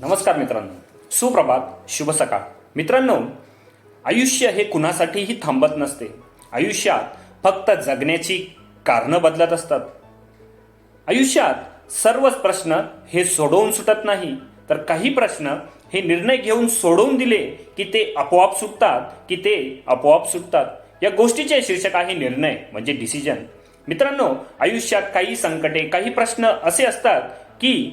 नमस्कार मित्रांनो. सुप्रभात. शुभ सकाळ. मित्रांनो आयुष्य हे कुणासाठीही थांबत नसते. आयुष्यात फक्त जगण्याची कारणं बदलत असतात. आयुष्यात सर्वच प्रश्न हे सोडवून सुटत नाही. तर काही प्रश्न हे निर्णय घेऊन सोडवून दिले की ते आपोआप सुटतात की ते आपोआप सुटतात. या गोष्टीचे शीर्षक आहे निर्णय म्हणजे डिसिजन मित्रांनो आयुष्यात काही संकटे काही प्रश्न असे असतात की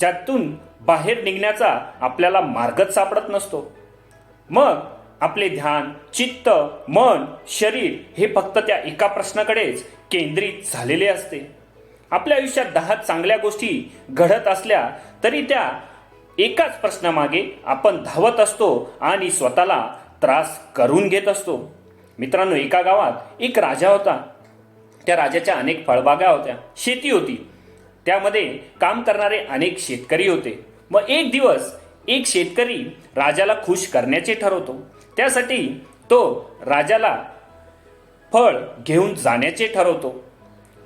ज्यातून बाहेर निघण्याचा आपल्याला मार्गच सापडत नसतो. मग आपले ध्यान चित्त मन शरीर हे फक्त त्या एका प्रश्नाकडेच केंद्रित झालेले असते. आपल्या आयुष्यात दहा चांगल्या गोष्टी घडत असल्या तरी त्या एकाच प्रश्नामागे आपण धावत असतो आणि स्वतःला त्रास करून घेत असतो. मित्रांनो एका गावात एक राजा होता. त्या राजाच्या अनेक फळबागा होत्या. शेती होती. त्यामध्ये काम करणारे अनेक शेतकरी होते. मग एक दिवस एक शेतकरी राजाला खुश करण्याचे ठरवतो. त्यासाठी तो राजाला फळ घेऊन जाण्याचे ठरवतो.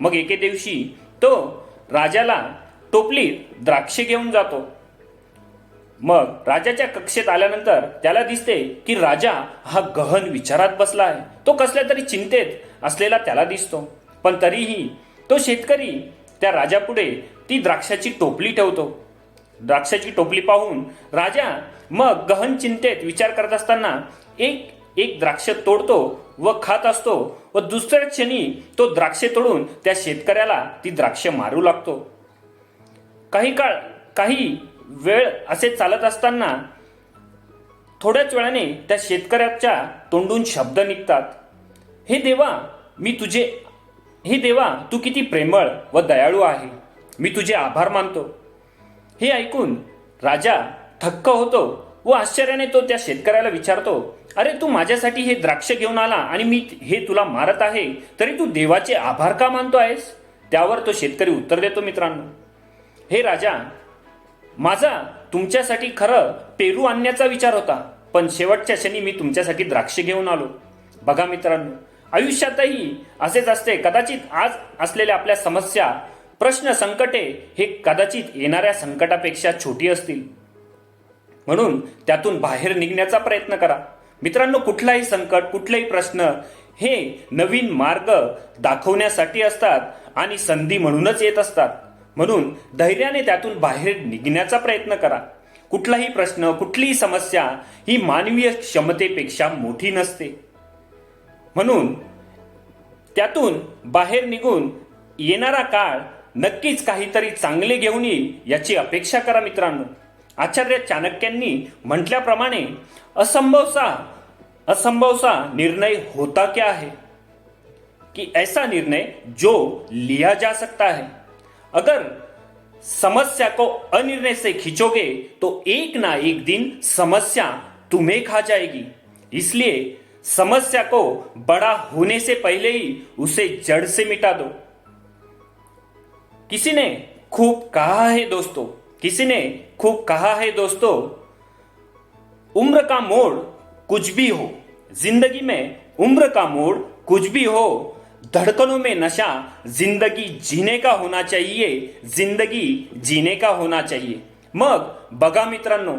मग एके दिवशी तो राजाला टोपलीत द्राक्षे घेऊन जातो. मग राजाच्या कक्षेत आल्यानंतर त्याला दिसते की राजा हा गहन विचारात बसला आहे. तो कसल्या तरी चिंतेत असलेला त्याला दिसतो. पण तरीही तो शेतकरी त्या राजापुढे ती द्राक्षाची टोपली ठेवतो. द्राक्षाची टोपली पाहून राजा मग गहन चिंतेत विचार करत असताना एक एक द्राक्ष तोडतो व खात असतो व दुसऱ्या क्षणी तो द्राक्षे तोडून त्या शेतकऱ्याला ती द्राक्ष मारू लागतो. काही काळ काही वेळ असे चालत असताना थोड्याच वेळाने त्या शेतकऱ्याच्या तोंडून शब्द निघतात. हे देवा मी तुझे हे देवा तू किती प्रेमळ व दयाळू आहे. मी तुझे आभार मानतो. हे ऐकून राजा थक्क होतो व आश्चर्याने तो त्या शेतकऱ्याला विचारतो अरे तू माझ्यासाठी हे द्राक्ष घेऊन आला आणि मी हे तुला मारत आहे तरी तू देवाचे आभार का मानतो आहेस? त्यावर तो शेतकरी उत्तर देतो मित्रांनो हे राजा माझा तुमच्यासाठी खरं पेरू आणण्याचा विचार होता पण शेवटच्या क्षणी मी तुमच्यासाठी द्राक्ष घेऊन आलो. बघा मित्रांनो आयुष्यातही असेच असते कदाचित आज असलेल्या आपल्या समस्या प्रश्न संकटे हे कदाचित येणाऱ्या संकटापेक्षा छोटी असतील. म्हणून त्यातून बाहेर निघण्याचा प्रयत्न करा. मित्रांनो कुठलाही संकट कुठलाही प्रश्न हे नवीन मार्ग दाखवण्यासाठी असतात आणि संधी म्हणूनच येत असतात. म्हणून धैर्याने त्यातून बाहेर निघण्याचा प्रयत्न करा. कुठलाही प्रश्न कुठलीही समस्या ही मानवीय क्षमतेपेक्षा मोठी नसते. म्हणून त्यातून बाहेर निघून येणारा काळ नक्कीच काहीतरी चांगले घेऊन येईल याची अपेक्षा करा मित्रांनो. आचार्य चाणक्यांनी म्हटल्याप्रमाणे असंभवसा असंभवसा निर्णय होता क्या है? कि ऐसा निर्णय जो लिया जा सकता है। अगर समस्या को अनिर्णय से खींचोगे तो एक ना एक दिन समस्या तुम्हें खा जाएगी। इसलिए समस्या को बड़ा होने से पहले ही उसे जड़ से मिटा दो। किसी ने खूब कहा है दोस्तों किसी ने खूब कहा है दोस्तों उम्र का मोड़ कुछ भी हो जिंदगी में उम्र का मोड़ कुछ भी हो धड़कनों में नशा जिंदगी जीने का होना चाहिए जिंदगी जीने का होना चाहिए। मग बघा मित्रांनो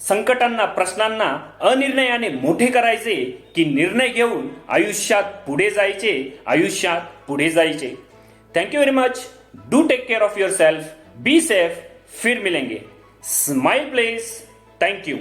संकटांना प्रश्नांना अनिर्णयाने मोठे करायचे की निर्णय घेऊन आयुष्यात पुढे जायचे आयुष्यात पुढे जायचे. thank you very much do take care of yourself be safe फिर मिलेंगे स्माइल प्लेस थँक यू